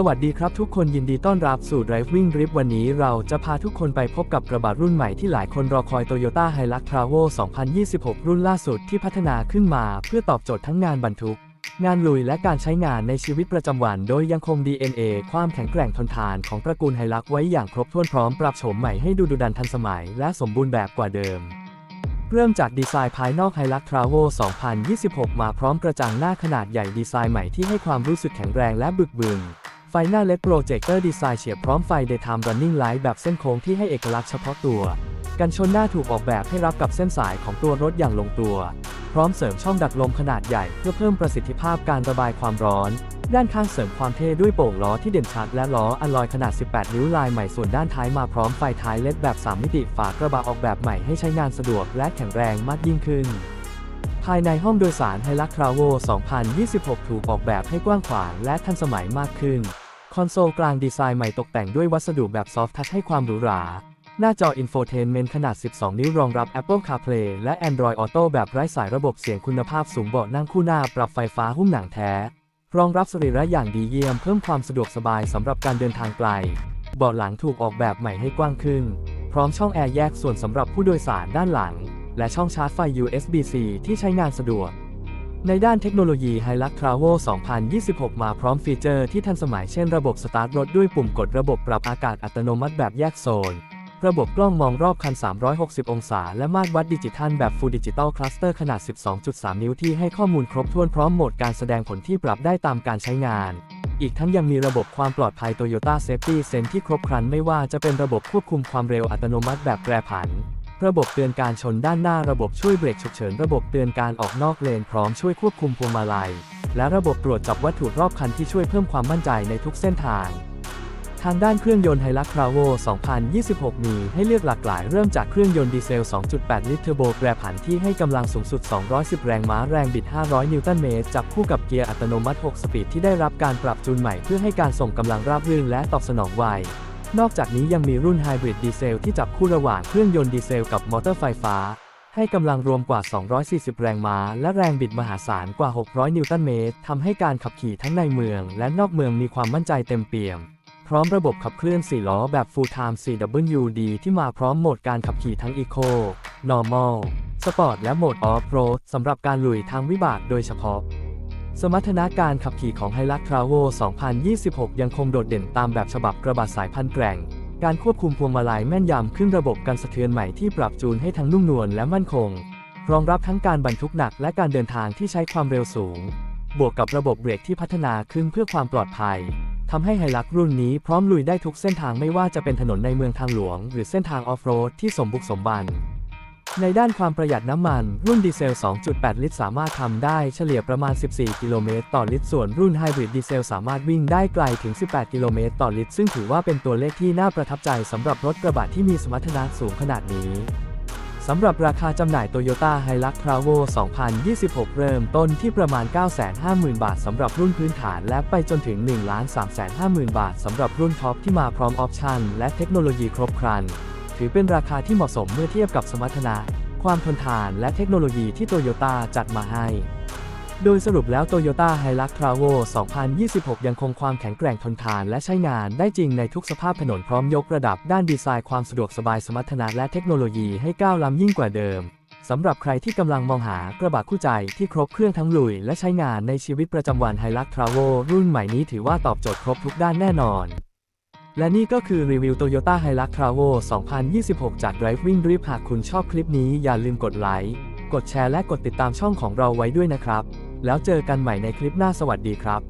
สวัสดีครับทุกคนยินดีต้อนรับสู่ Driving Rip วันนี้เราจะพาทุกคนไปพบกับกระบะรุ่นใหม่ที่หลายคนรอคอย Toyota Hilux Travo 2026 รุ่นล่าสุดที่พัฒนาขึ้นมาเพื่อตอบโจทย์ทั้งงานบรรทุก งานลุยและการใช้งานในชีวิตประจำวัน โดยยังคง DNA ความแข็งแกร่งทนทานของตระกูลไฮลักไว้อย่างครบถ้วนพร้อมปรับโฉมใหม่ให้ดูดุดันทันสมัย และสมบูรณ์แบบกว่าเดิมเริ่มจากดีไซน์ภายนอก Hilux Travo 2026 มาพร้อมกระจังหน้าขนาดใหญ่ดีไซน์ใหม่ที่ให้ความรู้สึกแข็งแรงและบึกบึน ไฟหน้า LED โปรเจคเตอร์ดีไซน์เฉียบพร้อมไฟ Daytime Running Light แบบเส้นโค้งที่ให้เอกลักษณ์เฉพาะตัว กันชนหน้าถูกออกแบบให้รับกับเส้นสายของตัวรถอย่างลงตัว พร้อมเสริมช่องดักลมขนาดใหญ่เพื่อเพิ่มประสิทธิภาพการระบายความร้อน ด้านข้างเสริมความเท่ด้วยโป่งล้อที่เด่นชัดและล้ออะลอยขนาด 18 นิ้วลายใหม่ส่วนด้านท้ายมาพร้อมไฟท้ายเลดแบบ 3 มิติฝากระบะออกแบบใหม่ให้ใช้งานสะดวกและแข็งแรงมากยิ่งขึ้นภายในห้องโดยสาร Hilux Travo 2026 ถูกออกแบบให้กว้างขวางและทันสมัยมากขึ้น คอนโซลกลางดีไซน์ใหม่ตกแต่งด้วยวัสดุแบบซอฟท์ทัชให้ความหรูหรา หน้าจอ Infotainment ขนาด 12 นิ้วรองรับ Apple CarPlay และ Android Auto แบบไร้สายระบบเสียงคุณภาพสูงเบาะนั่งคู่หน้า ปรับไฟฟ้าหุ้มหนังแท้ รองรับสรีระอย่างดีเยี่ยมเพิ่มความสะดวกสบายสำหรับการเดินทางไกล เบาะหลังถูกออกแบบใหม่ให้กว้างขึ้น พร้อมช่องแอร์แยกส่วนสำหรับผู้โดยสารด้านหลัง และช่องชาร์จไฟ USB-C ที่ใช้งานสะดวก ในด้านเทคโนโลยี Hilux Travo 2026 มาพร้อมฟีเจอร์ที่ทันสมัยเช่นระบบสตาร์ทรถด้วยปุ่มกดระบบปรับอากาศอัตโนมัติแบบแยกโซน ระบบกล้องมองรอบคัน 360 องศา และมาตรวัดดิจิทัลแบบ Full Digital Cluster ขนาด 12.3 นิ้วที่ให้ข้อมูลครบถ้วนพร้อมโหมดการแสดงผลที่ปรับได้ตามการใช้งาน อีกทั้งยังมีระบบความปลอดภัย Toyota Safety Sense ที่ครบครันไม่ว่าจะเป็นระบบควบคุมความเร็วอัตโนมัติแบบแปรผัน ระบบเตือนการชนด้านหน้าระบบช่วยเบรกฉุกเฉินระบบเตือนการออกนอกเลนพร้อมช่วยควบคุมพวงมาลัย และระบบตรวจจับวัตถุรอบคันที่ช่วยเพิ่มความมั่นใจในทุกเส้นทาง ทางด้านเครื่องยนต์ Hilux Travo 2026 มีให้เลือกหลากหลายเริ่มจากเครื่องยนต์ดีเซล 2.8 ลิตรเทอร์โบแปรผันที่ให้กำลังสูงสุด 210 แรงม้าแรงบิด 500 นิวตันเมตรจับคู่กับเกียร์อัตโนมัติ 6 สปีดที่ได้รับการปรับจูนใหม่เพื่อให้การส่งกำลังราบรื่นและตอบสนองไว นอกจากนี้ยังมีรุ่นไฮบริดดีเซลที่จับคู่ระหว่างเครื่องยนต์ดีเซลกับมอเตอร์ไฟฟ้า ให้กำลังรวมกว่า 240 แรงม้า และแรงบิดมหาศาลกว่า 600 นิวตันเมตรทำให้การขับขี่ทั้งในเมืองและนอกเมืองมีความมั่นใจเต็มเปี่ยม พร้อมระบบขับเคลื่อน 4 ล้อแบบ Full Time 4WD ที่มาพร้อมโหมดการขับขี่ทั้ง Eco Normal Sport และโหมด Off-Road สำหรับการลุยทางวิบากโดยเฉพาะ สมรรถนะการขับขี่ของ Hilux Travo 2026 ยังคงโดดเด่นตามแบบฉบับกระบะสายพันธุ์แกร่ง การควบคุมพวงมาลัยแม่นยำขึ้นระบบกันสะเทือนใหม่ที่ปรับจูนให้ทั้งนุ่มนวลและมั่นคง รองรับทั้งการบรรทุกหนักและการเดินทางที่ใช้ความเร็วสูง บวกกับระบบเบรกที่พัฒนาขึ้นเพื่อความปลอดภัยทำให้ไฮลักรุ่นนี้พร้อมลุยได้ทุกเส้นทางไม่ว่าจะเป็นถนนในเมืองทางหลวง หรือเส้นทางออฟโรดที่สมบุกสมบัน ในด้านความประหยัดน้ำมัน รุ่นดีเซล 2.8 ลิตร สามารถทำได้เฉลี่ยประมาณ 14 กิโลเมตรต่อลิตร ส่วนรุ่นไฮบริดดีเซลสามารถวิ่งได้ไกลถึง 18 กิโลเมตรต่อลิตร ซึ่งถือว่าเป็นตัวเลขที่น่าประทับใจสำหรับรถกระบะที่มีสมรรถนะสูงขนาดนี้สำหรับราคาจำหน่าย Toyota Hilux Travo 2026 เริ่มต้นที่ประมาณ 950,000 บาทสำหรับรุ่นพื้นฐานและไปจนถึง 1,350,000 บาทสำหรับรุ่นท็อปที่มาพร้อมออปชันและเทคโนโลยีครบครัน ถือเป็นราคาที่เหมาะสมเมื่อเทียบกับสมรรถนะ ความทนทานและเทคโนโลยีที่โตโยต้าจัดมาให้ โดยสรุปแล้ว Toyota Hilux Travo 2026 ยังคงความแข็งแกร่งทนทานและใช้งานได้จริงในทุกสภาพถนนพร้อมยกระดับด้านดีไซน์ความสะดวกสบายสมรรถนะและเทคโนโลยีให้ก้าวล้ำยิ่งกว่าเดิมสำหรับใครที่กำลังมองหากระบะคู่ใจที่ครบเครื่องทั้งลุยและใช้งานในชีวิตประจำวัน Hilux Travo รุ่นใหม่นี้ถือว่าตอบโจทย์ครบทุกด้านแน่นอน และนี่ก็คือรีวิว Toyota Hilux Travo 2026 จาก Driving Drip หากคุณชอบคลิปนี้อย่าลืมกดไลค์ กดแชร์และกดติดตามช่องของเราไว้ด้วยนะครับ แล้วเจอกันใหม่ในคลิปหน้าสวัสดีครับ